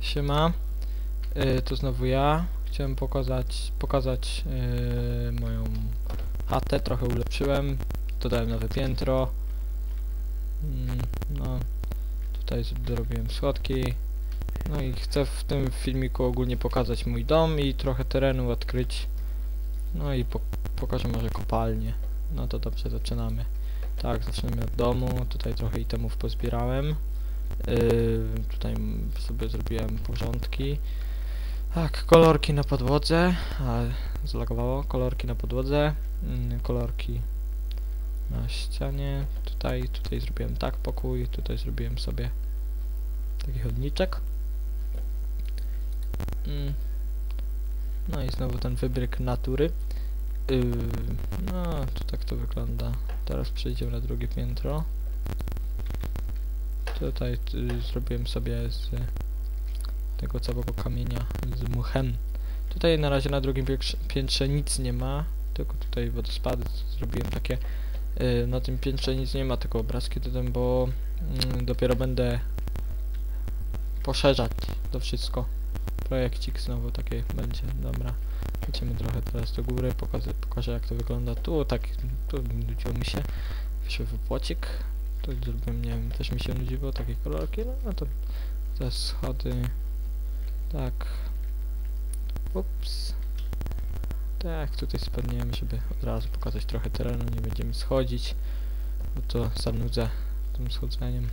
Siema, yy, to znowu ja. Chciałem pokazać, pokazać yy, moją chatę, trochę ulepszyłem, dodałem nowe piętro. Mm, no, tutaj dorobiłem schodki. No i chcę w tym filmiku ogólnie pokazać mój dom i trochę terenu odkryć. No i po pokażę może kopalnię. No to dobrze, zaczynamy. Tak, zaczynamy od domu. Tutaj trochę itemów pozbierałem. Yy, tutaj sobie zrobiłem porządki. Tak, kolorki na podłodze. A, zlagowało. Kolorki na podłodze. Mm, kolorki na ścianie. Tutaj, tutaj zrobiłem tak pokój. Tutaj zrobiłem sobie taki chodniczek. Mm. No i znowu ten wybryk natury. Yy, no, to tak to wygląda. Teraz przejdziemy na drugie piętro. Tutaj y, zrobiłem sobie z tego całego kamienia z muchem. Tutaj na razie na drugim piętrze, nic nie ma, tylko tutaj wodospady zrobiłem takie. Y, na tym piętrze nic nie ma, tylko obrazki dodam, bo mm, dopiero będę poszerzać to wszystko. Projekcik znowu taki będzie, dobra. Lecimy trochę teraz do góry, pokażę, pokażę jak to wygląda. Tu tak, tu nudziło mi się. Wyszły płocik. Tu zrobiłem, nie wiem, też mi się nudziło, takie kolorki, no a to te schody. Tak. Ups. Tak, tutaj spadniemy, żeby od razu pokazać trochę terenu, nie będziemy schodzić, bo to zanudzę tym schodzeniem.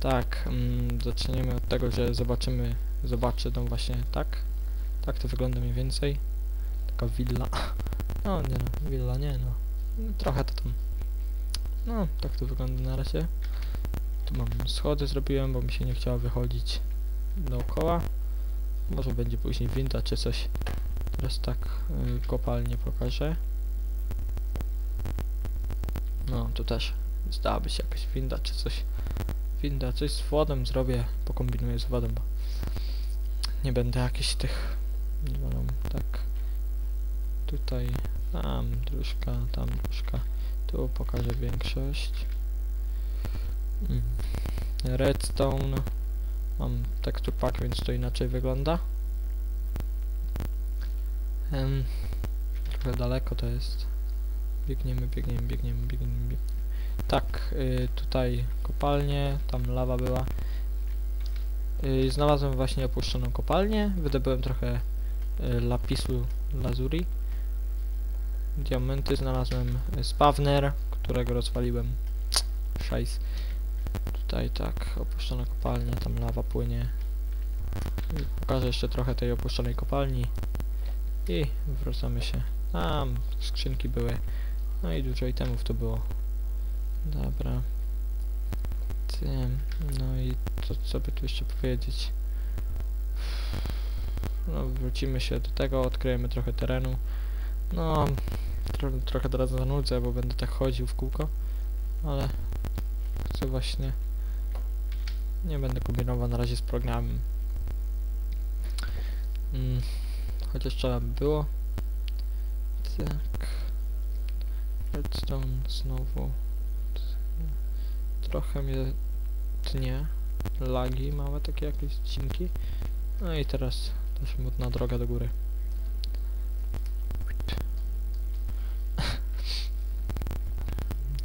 Tak, mm, zaczniemy od tego, że zobaczymy, zobaczę dom właśnie tak. Tak to wygląda mniej więcej. Taka willa. No nie no, willa nie no. No, Trochę to tam. No, tak to wygląda na razie. Tu mam schody zrobiłem, bo mi się nie chciało wychodzić dookoła. Może będzie później winda czy coś. Teraz tak y, kopalnię pokażę. No, tu też zdałaby się jakaś winda czy coś. Winda, coś z wodą zrobię, pokombinuję z wodą, bo nie będę jakiś tych, nie wiadomo, tak. Tutaj, tam troszkę, tam troszkę. Tu pokażę większość. Mm. Redstone. Mam tekstur pack, więc to inaczej wygląda. Em, trochę daleko to jest. Biegniemy, biegniemy, biegniemy, biegniemy. biegniemy. Tak, y, tutaj kopalnie, tam lawa była. Y, znalazłem właśnie opuszczoną kopalnię. Wydobyłem trochę y, lapisu lazuli. Diamenty znalazłem spawner, którego rozwaliłem. Szajs. Tutaj tak, opuszczona kopalnia, tam lawa płynie. Pokażę jeszcze trochę tej opuszczonej kopalni. I wracamy się. Tam skrzynki były. No i dużo itemów to było. Dobra. Tym. No i to co by tu jeszcze powiedzieć? No wrócimy się do tego, odkryjemy trochę terenu. No, trochę teraz zanudzę, bo będę tak chodził w kółko. Ale chcę właśnie... Nie będę kombinował na razie z programem. Mm, chociaż trzeba by było. Tak. Redstone znowu. Trochę mnie tnie. Lagi małe, takie jakieś cinki. No i teraz też mutna droga do góry.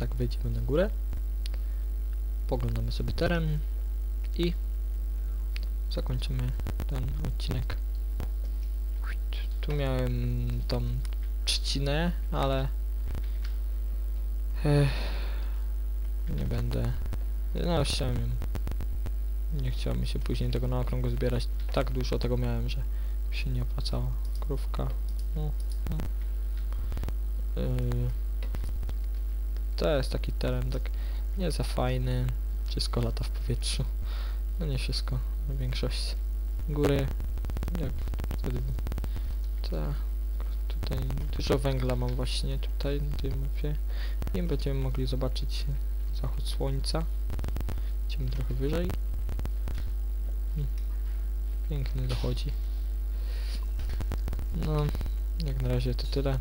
Tak wejdziemy na górę. Poglądamy sobie teren i zakończymy ten odcinek. Tu miałem tą trzcinę, ale Ech, nie będę. No, chciałem ją. Nie chciało mi się później tego na okrągło zbierać. Tak dużo tego miałem, że się nie opłacało. Krówka. No, no. Yy, to jest taki teren, tak nie za fajny. Wszystko lata w powietrzu. No nie wszystko, no większość. Góry, jak wtedy. Tak. Tutaj dużo węgla mam właśnie tutaj na tej mapie. I będziemy mogli zobaczyć zachód słońca. Idziemy trochę wyżej. Piękny dochodzi. No, jak na razie to tyle.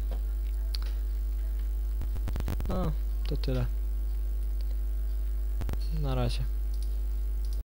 No, to tyle. Na razie.